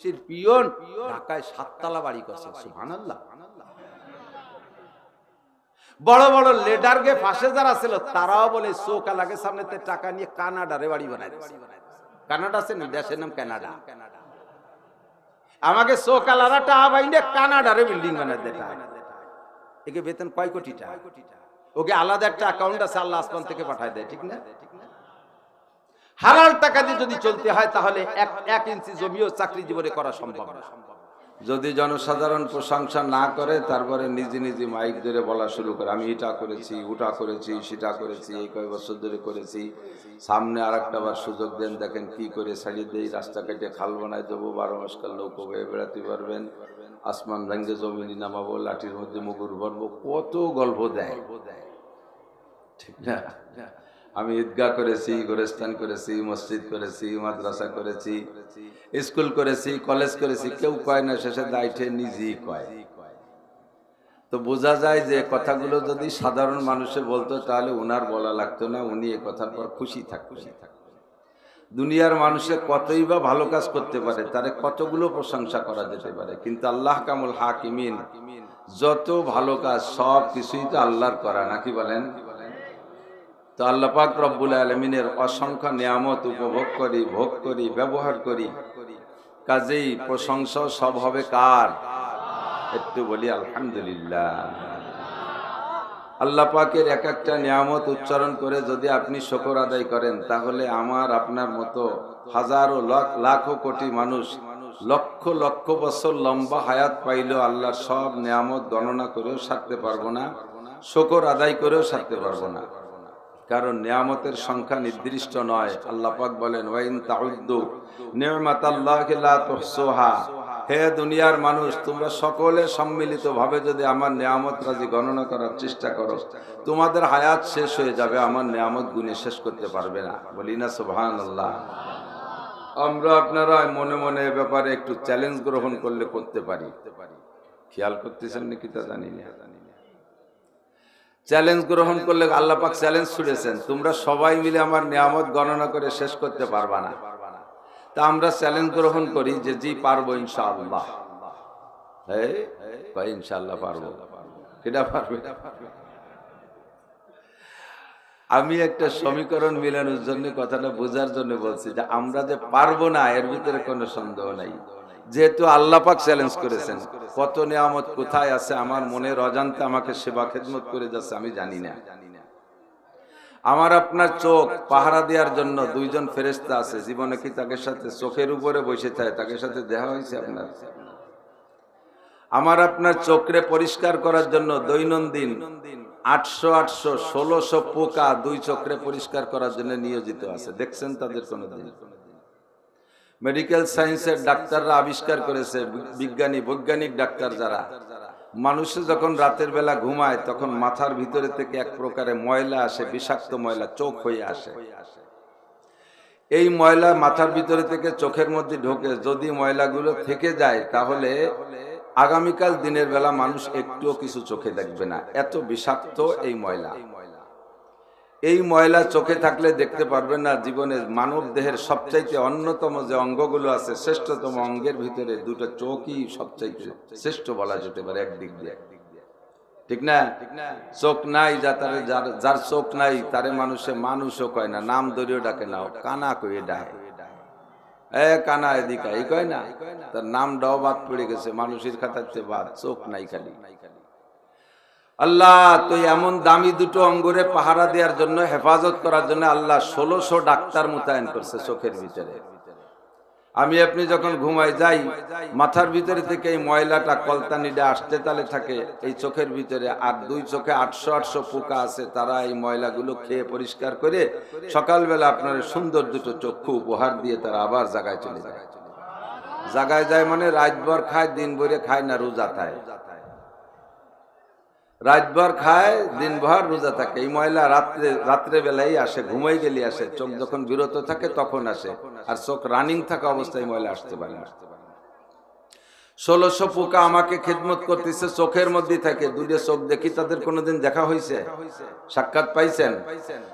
পুলিশের পিয়ন ঢাকায় সাততলা বাড়ি করছে সুবহানাল্লাহ। বড় বড় লেডারকে ফাঁসে যারা ছিল, তারাও বলে, চোখা লাগে সামনে টাকা নিয়ে কানাডারে বাড়ি দিছে। কানাডা আছে না দেশের নাম কানাডা। আমাকে সোকালারা টাকা বাইন্ডে কানাডারে বিল্ডিং বানাই দেয় একে বেতন কয় কোটি টাকা? ওকে আলাদা একটা অ্যাকাউন্ট আছে, আল্লাহ আসমান থেকে পাঠায় দেয়, ঠিক না? হালাল টাকা দিয়ে যদি চলতে হয়, তাহলে এক এক ইঞ্চি জমিও চাকরি জীবনে করা সম্ভব না। যদি জনসাধারণ প্রশংসা না করে, তারপরে নিজে নিজে মাইক ধরে বলা শুরু করে, আমি এটা করেছি, ওটা করেছি, সেটা করেছি, এই কয় বছর ধরে করেছি। সামনে আর একটা বার সুযোগ দেন, দেখেন কি করে ছাড়িয়ে দেই, রাস্তা কেটে খাল বানাই দেবো, বারো মাস কাল নৌকো বয়ে বেড়াতে পারবেন। আসমান ভেঙ্গে জমিনি নামাবো, লাঠির মধ্যে মুগুর ভরবো, কত গল্প দেয়। ঠিক না? আমি ঈদগাহ করেছি, গোরস্থান করেছি, মসজিদ করেছি, মাদ্রাসা করেছি, স্কুল করেছি, কলেজ করেছি, কেউ কয় না, শেষে দায়িত্বে নিজেই কয়। তো বোঝা যায় যে কথাগুলো যদি সাধারণ মানুষে বলতো, তাহলে ওনার বলা লাগতো না, উনি এ কথার পর খুশি থাকতেন দুনিয়ার মানুষে কতই বা ভালো কাজ করতে পারে, তারে কতগুলো প্রশংসা করা যেতে পারে, কিন্তু আল্লাহ কামুল হাকিমিন, যত ভালো কাজ, সব কিছুই তো আল্লাহর করা, নাকি বলেন? তো আল্লাহ পাক রব্বুল আলমিনের অসংখ্য নিয়ামত উপভোগ করি, ভোগ করি, ব্যবহার করি। কাজেই প্রশংসা সব হবে কার? একটু বলি, আলহামদুলিল্লাহ। আল্লাহ পাকের এক একটা নিয়ামত উচ্চারণ করে যদি আপনি শকর আদায় করেন, তাহলে আমার, আপনার মতো হাজারো লাখ, লাখো কোটি মানুষ, লক্ষ লক্ষ বছর লম্বা হায়াত পাইলেও আল্লাহর সব নিয়ামত গণনা করেও সারতে পারব না, শকর আদায় করেও সারতে পারব না। কারণ নিয়ামতের সংখ্যা নির্দিষ্ট নয়। আল্লাহ পাক বলেন, ওয়াইন তাউদ্দু নিয়ামাতাল্লাহি লা তুহসুহা। হে দুনিয়ার মানুষ, তোমরা সকলে সম্মিলিতভাবে যদি আমার নিয়ামত রাজি গণনা করার চেষ্টা করো, তোমাদের হায়াত শেষ হয়ে যাবে, আমার নিয়ামত গুণে শেষ করতে পারবে না। বলি না, সুবহানাল্লাহ। আমরা আপনারা মনে মনে ব্যাপারে একটু চ্যালেঞ্জ গ্রহণ করলে করতে পারি। খেয়াল করতেছেন নাকি তা জানি না। চ্যালেঞ্জ গ্রহণ করলে আল্লাহ পাক চ্যালেঞ্জ ছুড়েছেন। তোমরা সবাই মিলে আমার নিয়ামত গণনা করে শেষ করতে পারবা না। তা আমরা চ্যালেঞ্জ গ্রহণ করি যে জি পারব ইনশাআল্লাহ। কয় ইনশাআল্লাহ পারব। কেটা পারবে? আমি একটা সমীকরণ মিলানোর জন্য কথাটা বোঝার জন্য বলছি যে আমরা যে পারব না, এর ভিতরে কোনো সন্দেহ নাই। যেহেতু আল্লাহ পাক চ্যালেঞ্জ করেছেন। কত নিয়ামত কোথায় আছে? আমার মনের অজান্তে আমাকে সেবা খেদমত করে যাচ্ছে আমি জানি না। আমার আপনার চোখ পাহারা দেওয়ার জন্য দুইজন ফেরেস্তা আছে জীবনে কি তাকে সাথে চোখের উপরে বসে থাকে? তাকে সাথে দেখা হয়েছে আপনার? আমার আপনার চোখরে পরিষ্কার করার জন্য দৈনন্দিন আটশো আটশো ষোলোশো পোকা দুই চক্রে পরিষ্কার করার জন্য নিয়োজিত আছে। দেখছেন তাদের কোনোদিন? মেডিকেল সায়েন্সের ডাক্তাররা আবিষ্কার করেছে, বিজ্ঞানী, বৈজ্ঞানিক ডাক্তার যারা। মানুষে যখন রাতের বেলা ঘুমায়, তখন মাথার ভিতরে থেকে এক প্রকারে ময়লা আসে, বিষাক্ত ময়লা, চোখ হয়ে আসে। এই ময়লা মাথার ভিতরে থেকে চোখের মধ্যে ঢোকে, যদি ময়লাগুলো থেকে যায়, তাহলে আগামীকাল দিনের বেলা মানুষ একটুও কিছু চোখে দেখবে না। এত বিষাক্ত এই ময়লা। এই ময়লা চোখে থাকলে দেখতে পারবেন না জীবনের মানব দেহের সবচাইতে অন্যতম যে অঙ্গগুলো আছে, শ্রেষ্ঠতম অঙ্গের ভিতরে দুটো চোখই সবচাইতে শ্রেষ্ঠ বলা যেতে পারে একদিক দিয়ে। ঠিক না? চোখ নাই যা তার, যার চোখ নাই, তারে মানুষে মানুষও কয় না, নাম ধরেও ডাকে না কানা কয়ে ডাকে এ কানা এদিকে, এই কয় না? তার নামটাও বাদ পড়ে গেছে, মানুষের বাদ, চোখ নাই খালি। আল্লাহ, তুই এমন দামি দুটো অঙ্গরে পাহারা দেওয়ার জন্য, হেফাজত করার জন্য আল্লাহ ষোলোশো ডাক্তার মোতায়েন করছে চোখের ভিতরে। আমি আপনি যখন ঘুমাই যাই, মাথার ভিতরে থেকে এই ময়লাটা কলতানিটা আসতে তালে থাকে, এই চোখের ভিতরে, আর দুই চোখে আটশো আটশো পোকা আছে, তারা এই ময়লাগুলো খেয়ে পরিষ্কার করে সকালবেলা আপনার সুন্দর দুটো চক্ষু উপহার দিয়ে তারা আবার জায়গায় চলে যায়। জায়গায় যায় মানে রাতভর খায় দিন ভরে খায় না, রোজা খায়। রাতভর খায়, দিনভর রোজা থাকে। এই ময়লা রাত্রে রাত্রে বেলায় আসে, ঘুমাই গেলে আসে। চোখ যখন বিরত থাকে, তখন আসে। আর চোখ রানিং থাকা অবস্থায় ময়লা আসতে পারে না। ষোলোশো পোকা আমাকে খেদমত করতেছে চোখের মধ্যে থাকে। দুটো চোখ দেখি তাদের কোনোদিন দেখা হয়েছে সাক্ষাৎ পাইছেন।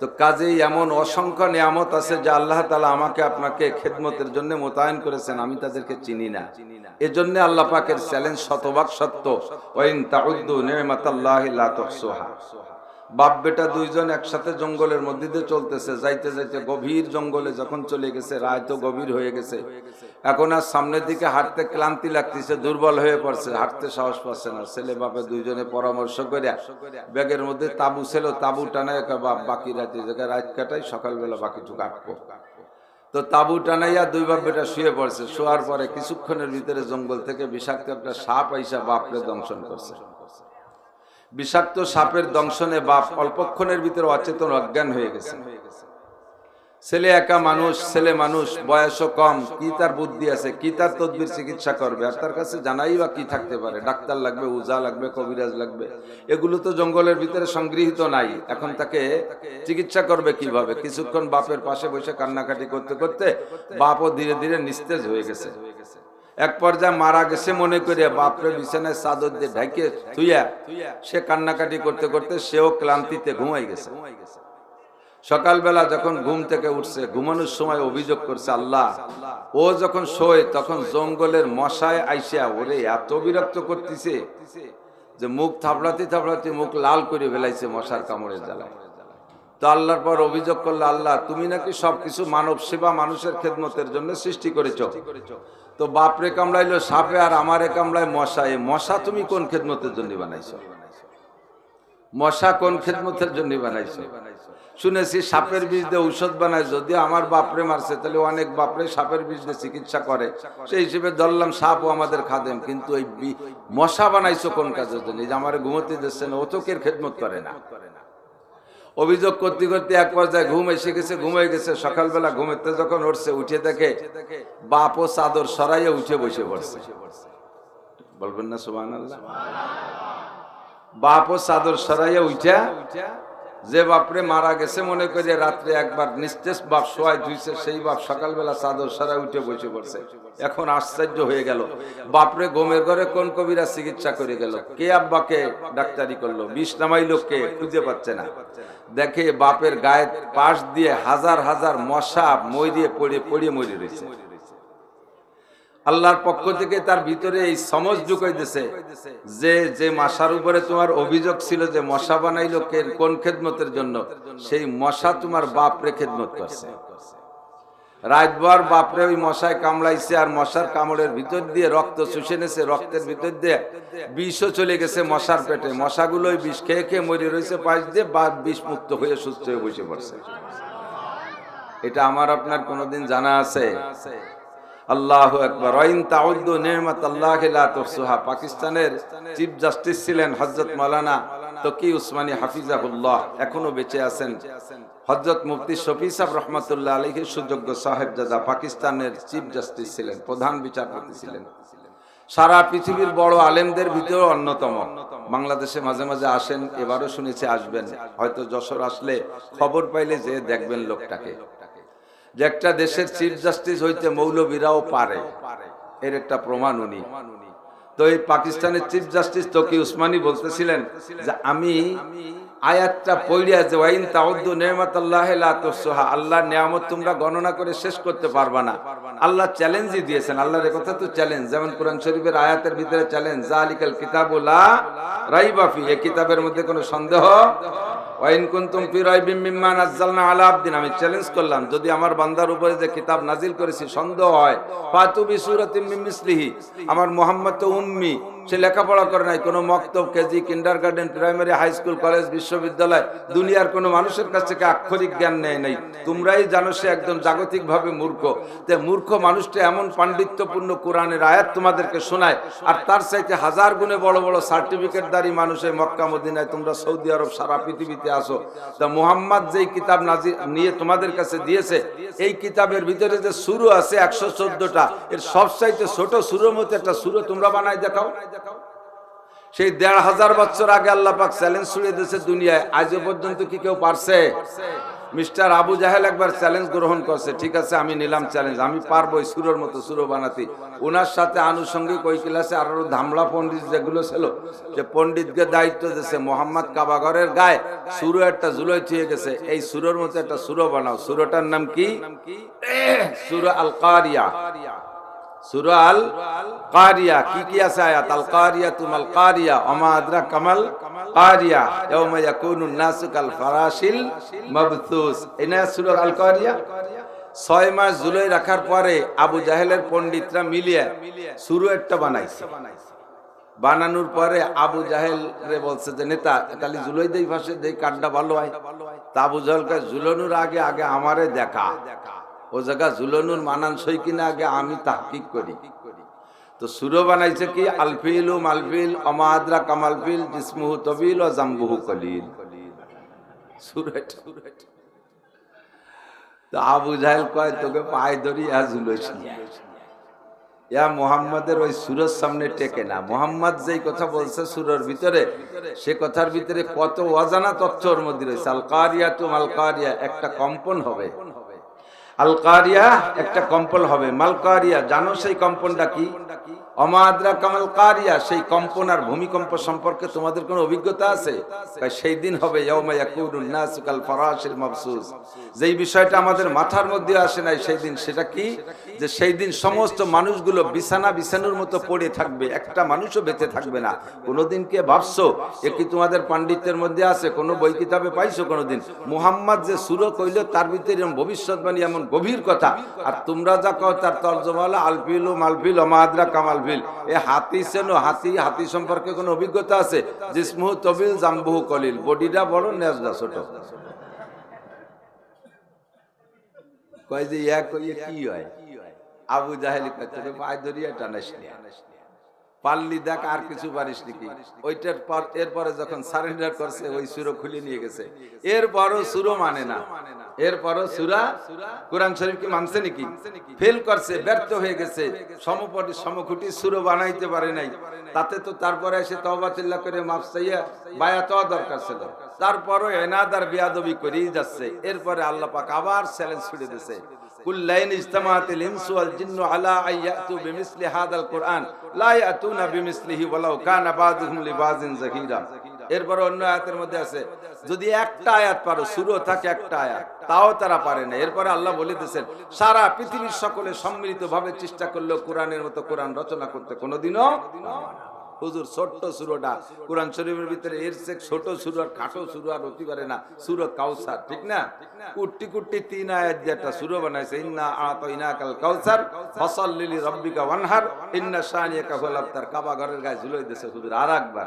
তো কাজেই এমন অসংখ্য নিয়ামত আছে যে আল্লাহ তালা আমাকে আপনাকে খেদমতের জন্য মোতায়েন করেছেন। আমি তাদেরকে চিনি না। এজন্য আল্লাহ পাকের চ্যালেঞ্জ শতভাগ সত্য। ওয়াইন তাউদ্দু নিমাতাল্লাহ লা তুহসুহা। বাপ বেটা দুইজন একসাথে জঙ্গলের মধ্যে দিয়ে চলতেছে, যাইতে যাইতে গভীর জঙ্গলে যখন চলে গেছে, রায় তো গভীর হয়ে গেছে। এখন আর সামনের দিকে হাঁটতে ক্লান্তি লাগতেছে, দুর্বল হয়ে পড়ছে, হাঁটতে সাহস পাচ্ছে না। ছেলে বাপে দুইজনে পরামর্শ করে ব্যাগের মধ্যে তাবু ছিল, তাবু টানায় বাপ, বাকি রাতে জায়গায় রাত কাটাই, সকালবেলা বাকিটুকু আটকো তো তাবু টানাইয়া দুই বাপ বেটা শুয়ে পড়ছে। শোয়ার পরে কিছুক্ষণের ভিতরে জঙ্গল থেকে বিষাক্ত একটা সাপ আইসা বাপরে দংশন করছে। বিষাক্ত সাপের দংশনে বাপ অল্পক্ষণের ভিতরে অচেতন অজ্ঞান হয়ে গেছে। ছেলে একা মানুষ, ছেলে মানুষ, বয়সও কম, কি তার বুদ্ধি আছে, কি তার তদবির চিকিৎসা করবে, আর তার কাছে জানাই বা কি থাকতে পারে, ডাক্তার লাগবে, উজা লাগবে, কবিরাজ লাগবে, এগুলো তো জঙ্গলের ভিতরে সংগৃহীত নাই, এখন তাকে চিকিৎসা করবে কীভাবে? কিছুক্ষণ বাপের পাশে বসে কান্নাকাটি করতে করতে বাপও ধীরে ধীরে নিস্তেজ হয়ে গেছে। এক পর্যায়ে মারা গেছে মনে করে, বাপরে বিছানায় চাদর দিয়ে ঢাকে থুইয়া সে কান্নাকাটি করতে করতে সেও ক্লান্তিতে ঘুমাই গেছে। সকালবেলা যখন ঘুম থেকে উঠছে, ঘুমানোর সময় অভিযোগ করছে, আল্লাহ, ও যখন শোয় তখন জঙ্গলের মশায় আইসা ওরে এত বিরক্ত করতেছে যে মুখ থাপড়াতে থাপড়াতে মুখ লাল করে ফেলাইছে মশার কামড়ের জ্বালায়। তো আল্লাহর পর অভিযোগ করলে, আল্লাহ, তুমি নাকি সবকিছু মানব সেবা মানুষের খেদমতের জন্য সৃষ্টি করেছ। তো বাপরে কামড়াইলো, সাপে আর আমারে কামড়ায় মশা। এ মশা তুমি কোন খেদমতের জন্য বানাইছো? মশা কোন খেদমতের জন্য বানাইছো? শুনেছি সাপের বীজ দিয়ে ঔষধ বানায় যদি আমার বাপরে মারছে, তাহলে অনেক বাপরে সাপের বীজ দিয়ে চিকিৎসা করে। সেই হিসেবে ধরলাম সাপও আমাদের খাদেম, কিন্তু ওই মশা বানাইছো কোন কাজের জন্য? এই যে আমার ঘুমোতে দিচ্ছে না ও তো খেদমত করে না? অভিযোগ করতে করতে এক পর্যায়ে ঘুম এসে গেছে, ঘুমে গেছে। সকালবেলা ঘুমেতে যখন উঠছে, উঠে দেখে বাপ ও চাদর সরাইয়া উঠে বসে পড়ছে। বলবেন না আল্লাহ বাপ ও চাদর সরাইয়া উঠা যে বাপরে মারা গেছে, মনে করে রাত্রে একবার নিস্তেজ বাপ শোয়াই ধুইছে, সেই বাপ সকালবেলা চাদর সরাই উঠে বসে পড়ছে। এখন আশ্চর্য হয়ে গেল। বাপরে গোমের ঘরে কোন কবিরা চিকিৎসা করে গেল? কে আব্বাকে ডাক্তারি করল? বিষ নামাইলো কে? খুঁজে পাচ্ছে না। দেখে বাপের গায়ের পাশ দিয়ে হাজার হাজার মশা মরিয়ে পড়ে পড়িয়ে মরে রয়েছে। আল্লাহর পক্ষ থেকে তার ভিতরে এই সমজ ঢুকাই দিছে যে যে মশার উপরে তোমার অভিযোগ ছিল যে মশা বানাইলো কোন খেদমতের জন্য? সেই মশা তোমার বাপরে খেদমত করছে। রাতভর বাপরে ওই মশায় কামড়াইছে আর মশার কামড়ের ভিতর দিয়ে রক্ত শুষে নেছে, রক্তের ভিতর দিয়ে বিষও চলে গেছে মশার পেটে। মশাগুলো ওই বিষ খেয়ে খেয়ে মরে রয়েছে, পাশ দিয়ে বা বিষ মুক্ত হয়ে সুস্থ হয়ে বসে পড়ছে। এটা আমার আপনার কোনোদিন জানা আছে? আল্লাহ একবার আল্লাহ পাকিস্তানের চিফ জাস্টিস ছিলেন মাওলানা তকি উসমানী হাফিজাহুল্লাহ। এখনও বেঁচে আছেন। হযরত মুফতি রহমাতুল্লাহ সুযোগ্য সাহেবজাদা পাকিস্তানের চিফ জাস্টিস ছিলেন, প্রধান বিচারপতি ছিলেন। সারা পৃথিবীর বড় আলেমদের ভিতরে অন্যতম। বাংলাদেশে মাঝে মাঝে আসেন, এবারও শুনেছি আসবেন। হয়তো যশোর আসলে খবর পাইলে যে দেখবেন লোকটাকে। যে একটা দেশের চিফ জাস্টিস হইতে মৌলবীরাও পারে। এর একটা প্রমাণ উনি। তো এই পাকিস্তানের চিফ জাস্টিস তকি উসমানি বলতেছিলেন যে, আমি আয়াতটা পড়িয়া যে ওয়াইন তাউদ্দু নেমাত আল্লাহ লা আল্লাহ নিয়ামত তোমরা গণনা করে শেষ করতে পারবা না। আল্লাহ চ্যালেঞ্জই দিয়েছেন, আল্লাহর কথা তো চ্যালেঞ্জ যেমন কোরআন শরীফের আয়াতের ভিতরে চ্যালেঞ্জ জালিকাল কিতাবুলা রাইবাফি এই কিতাবের মধ্যে কোনো সন্দেহ? ওয়াইন কুনতুম ফি রাইবিম মিম্মা নাযালনা আলা আবদিন। আমি চ্যালেঞ্জ করলাম, যদি আমার বান্দার উপরে যে কিতাব নাজিল করেছি, সন্দেহ হয়। ফাতু বি মিন মিসলিহি। আমার মুহাম্মদ উম্মি। সে লেখাপড়া করে নাই, কোনো মক্তব, KG kindergarten primary high school college বিশ্ববিদ্যালয়, দুনিয়ার কোনো মানুষের কাছ থেকে আক্ষরিক জ্ঞান নেয় নাই। তোমরাই জানো সে একদম জাগতিকভাবে মূর্খ। তে মূর্খ মানুষটা এমন পাণ্ডিত্যপূর্ণ কোরআনের আয়াত তোমাদেরকে শোনায়, আর তার চাইতে হাজার গুণে বড় বড় সার্টিফিকেটদারি মানুষের মক্কা, মদিনায় তোমরা সৌদি আরব, সারা পৃথিবীতে আসো। তা মুহাম্মদ যেই কিতাব নাজি, নিয়ে তোমাদের কাছে দিয়েছে, এই কিতাবের ভিতরে যে সুরু আছে একশো চোদ্দটা, এর সব চাইতে ছোট সুরের মতো একটা সুরো তোমরা বানায় দেখাও। সেই দেড় হাজার বছর আগে আল্লাহ পাক চ্যালেঞ্জ ছুড়ে দিয়েছে দুনিয়ায়। আজও পর্যন্ত কি কেউ পারছে? মিস্টার আবু জাহেল একবার চ্যালেঞ্জ গ্রহণ করছে। ঠিক আছে, আমি নিলাম চ্যালেঞ্জ আমি পারব সুরের মতো সুরো বানাতে। ওনার সাথে আনুষঙ্গিক ওই ক্লাসে আরও ধামলা পণ্ডিত যেগুলো ছিল, যে পণ্ডিতকে দায়িত্ব দিয়েছে মোহাম্মদ কাবাগরের গায়ে। সুরো একটা জুলোই থুয়ে গেছে। এই সুরের মতো একটা সুরো বানাও। সুরোটার নাম কি? সুরো আল কারিয়া সুরা আল কারিয়া কি কি আছে আয়াত? আল কারিয়া তুমাল কারিয়া কামাল কারিয়া, ইয়াউমা কাল ফারাশিল এনা সুরা আল কারিয়া ছয় মাস জুলাই রাখার পরে আবু জাহেলের পণ্ডিতরা মিলিয়ে শুরু একটা বানাইছে। বানানোর পরে আবু জাহেল রে বলছে যে, নেতা খালি জুলাই দেই ভাষে দেই কাঠটা ভালো হয়। তা আবু জাহেলকে জুলানোর আগে আগে আমারে দেখা দেখা। ও জায়গা জুলানুর মানানসই কিনা আগে আমি তাহকিক করি। তো সুরো বানাইছে কি? আলফিল ও মালফিল, অমাদ্রা কামালফিল, জিসমুহু তবিল, ও জাম্বুহু কলিল। তো আবু জাহেল কয়, তোকে পায়ে ধরি আজ ঝুলোইস ইয়া মোহাম্মদের ওই সুরের সামনে টেকে না। মোহাম্মদ যেই কথা বলছে সুরের ভিতরে, সে কথার ভিতরে কত অজানা তথ্য ওর মধ্যে রয়েছে। আলকারিয়া তো মালকারিয়া, একটা কম্পন হবে। আলকারিয়া একটা কম্পন হবে। মালকারিয়া, জানো সেই কম্পনটা কি? অমাদ্রা সেই কম্পন আর ভূমিকম্প সম্পর্কে তোমাদের কোনো অভিজ্ঞতা আছে? সেই দিন হবে যেই বিষয়টা আমাদের মাথার মধ্যে আসে নাই সেই দিন, সেটা কি? যে সেই দিন সমস্ত মানুষগুলো বিছানা বিছানোর মতো পড়ে থাকবে, একটা মানুষও বেঁচে থাকবে না। কোনোদিন কে ভাবছ, এ কি তোমাদের পাণ্ডিত্যের মধ্যে আছে? কোনো বই কিতাবে পাইছো কোনোদিন? মুহাম্মদ যে সুর কইল তার ভিতরে এরকম ভবিষ্যৎবাণী, এমন গভীর কথা। আর তোমরা যা কও, তার তর্জমা হলো আলফিল ও মালফিল অমাদ্রা কামালফিল এ হাতি সেনো, হাতি হাতি সম্পর্কে কোনো অভিজ্ঞতা আছে? জিসমুহু তবিল, জাম্বুহু কলিল। বডিটা বড় নেজদা ছোট। কয় যে ইয়া কইয়ে কি হয়? আবু জাহেলি কয় তোকে পায়ে ধরিয়া টানাস নি। পারলি দেখ আর কিছু পারিস নাকি? ওইটার পর এরপরে যখন সারেন্ডার করছে ওই সুরো খুলে নিয়ে গেছে। এরপরও সুরো মানে না। এরপরও সুরা কোরআন শরীফ কি মানছে নাকি? ফেল করছে ব্যর্থ হয়ে গেছে। সমপটি সমখুটি সুরো বানাইতে পারে নাই। তাতে তো তারপরে এসে তওবা চিল্লা করে মাফ চাইয়া বায়াত দরকার ছিল। তারপরও এনাদার বিয়াদবি করেই যাচ্ছে। এরপরে আল্লাহ পাক আবার চ্যালেঞ্জ ছুড়ে দিয়েছে। কুল্লাইন ইজতামাতিল ইনসু ওয়াল জিন্নু আলা আইয়াতু বিমিসলি হাদাল কুরআন, লা ইয়াতুনা বিমিসলিহি ওয়ালাউ কানা বাযুহুম লিবাযিন যাহিরা এরপর অন্য আয়াতের মধ্যে আছে, যদি একটা আয়াত পারো, শুরু থাকে একটা আয়াত, তাও তারা পারে না। এরপরে আল্লাহ বলে দিয়েছেন, সারা পৃথিবীর সকলে সম্মিলিত ভাবে চেষ্টা করলেও কোরআনের মতো কোরআন রচনা করতে কোনোদিনও হুজুর, ছোট্ট সুরোটা। কোরআন শরীফের ভিতরে এর সে ছোট সুর আর খাটো সুর আর হতে পারে না। সুর কাউসার, ঠিক না? কুট্টি কুট্টি তিন আয়াত একটা সুর বানাইছে, ইন্না আত ইনা কাল কাউসার ফসল লিলি রব্বিকা ওয়ানহার, ইন্না শানিয়াকা হুয়াল আবতার। কাবা ঘরের গায়ে ঝুলাই দিয়েছে হুজুর, আর একবার।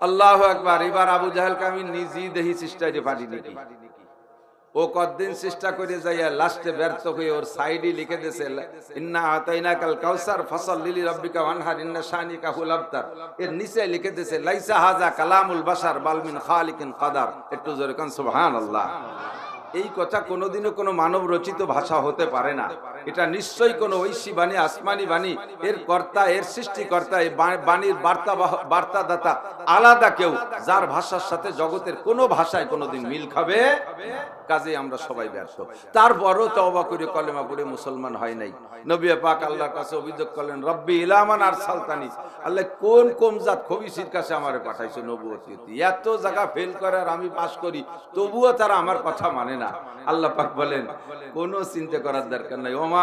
আল্লাহ একবার এবার আবু জাহেলকে আমি নিজেই দেহি চেষ্টায় পারি নাকি ও কতদিন চেষ্টা করে যাইয়া লাস্টে ব্যর্থ হয়ে ওর সাইডে লিখে দিয়েছে, ইন্না আতাইনা কাল কাউসার, ফসল লিলি রব্বিকা ওয়ানহার, ইন্না শানিকা হুল আবতার। এর নিচে লিখে দিয়েছে, লাইসা হাজা কালামুল বাসার বালমিন খালিকিন কাদার। একটু জোরে কান, সুবহানাল্লাহ। এই কথা কোনোদিনও কোনো মানব রচিত ভাষা হতে পারে না। এটা নিশ্চয়ই কোনো ঐশী বাণী, আসমানি বাণী। এর কর্তা, এর সৃষ্টিকর্তা, এই বাণীর বার্তা বার্তাদাতা আলাদা কেউ, যার ভাষার সাথে জগতের কোনো ভাষায় কোনোদিন মিল খাবে? কাজে আমরা সবাই ব্যর্থ। তারপরও তওবা করে, কলেমা পড়ে মুসলমান হয় নাই। নবী পাক আল্লাহর কাছে অভিযোগ করলেন, রব্বি ইলামান আর সালতানি। আল্লাহ, কোন কোন জাত খবিসির কাছে আমারে পাঠাইছো নবুয়তি এত জায়গা ফেল করে আর আমি পাস করি, তবুও তারা আমার কথা মানে না। আল্লাহ পাক বলেন, কোনো চিন্তা করার দরকার নাই। ওমা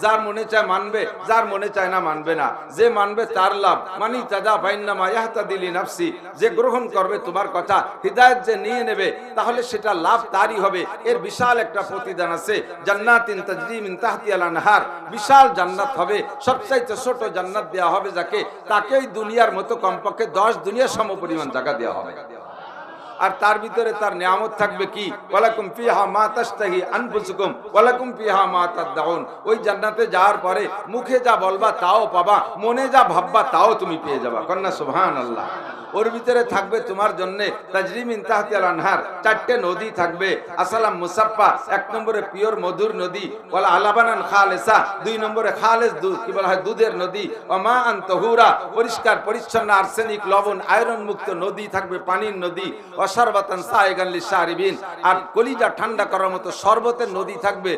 যার মনে চায় মানবে, যার মনে চায় না মানবে না। যে মানবে তার লাভ। মানি যে গ্রহণ করবে তোমার কথা, হৃদায়ত যে নিয়ে নেবে, তাহলে সেটা লাভ তারই হবে। এর বিশাল একটা প্রতিদান আছে। জান্নাতিন তাজরিমিন তাহতিয়াল আনহার। বিশাল জান্নাত হবে। সবচাইতে ছোট জান্নাত দেওয়া হবে যাকে। তাকেই দুনিয়ার মতো কমপক্ষে দশ দুনিয়ার সম পরিমাণ জায়গা দেওয়া হবে। আর তার ভিতরে তার নিয়ামত থাকবে কি? ওয়ালাকুম ফিহা মা তাশতাহি আনফুসুকুম, ওয়ালাকুম ফিহা মা তাদউন ওই জান্নাতে যাওয়ার পরে মুখে যা বলবা তাও পাবা, মনে যা ভাববা তাও তুমি পেয়ে যাবা। কন্যা সুবহানাল্লাহ। ওর ভিতরে থাকবে তোমার জন্য তাজরিমিন তাহতিয়াল আনহার। চারটে নদী থাকবে। আসালাম মুসাফফা, এক নম্বরে পিওর মধুর নদী। ওয়ালা আলাবানান খালেসা, দুই নম্বরে খালেস দুধ, কি বলা হয়, দুধের নদী। ওমা আন তহুরা, পরিষ্কার, পরিচ্ছন্ন, আর্সেনিক, লবণ, আয়রন মুক্ত নদী থাকবে, পানির নদী। অসর্বাতান সাইগান লিসারিবিন আর কলিজা ঠান্ডা করার মতো শরবতের নদী থাকবে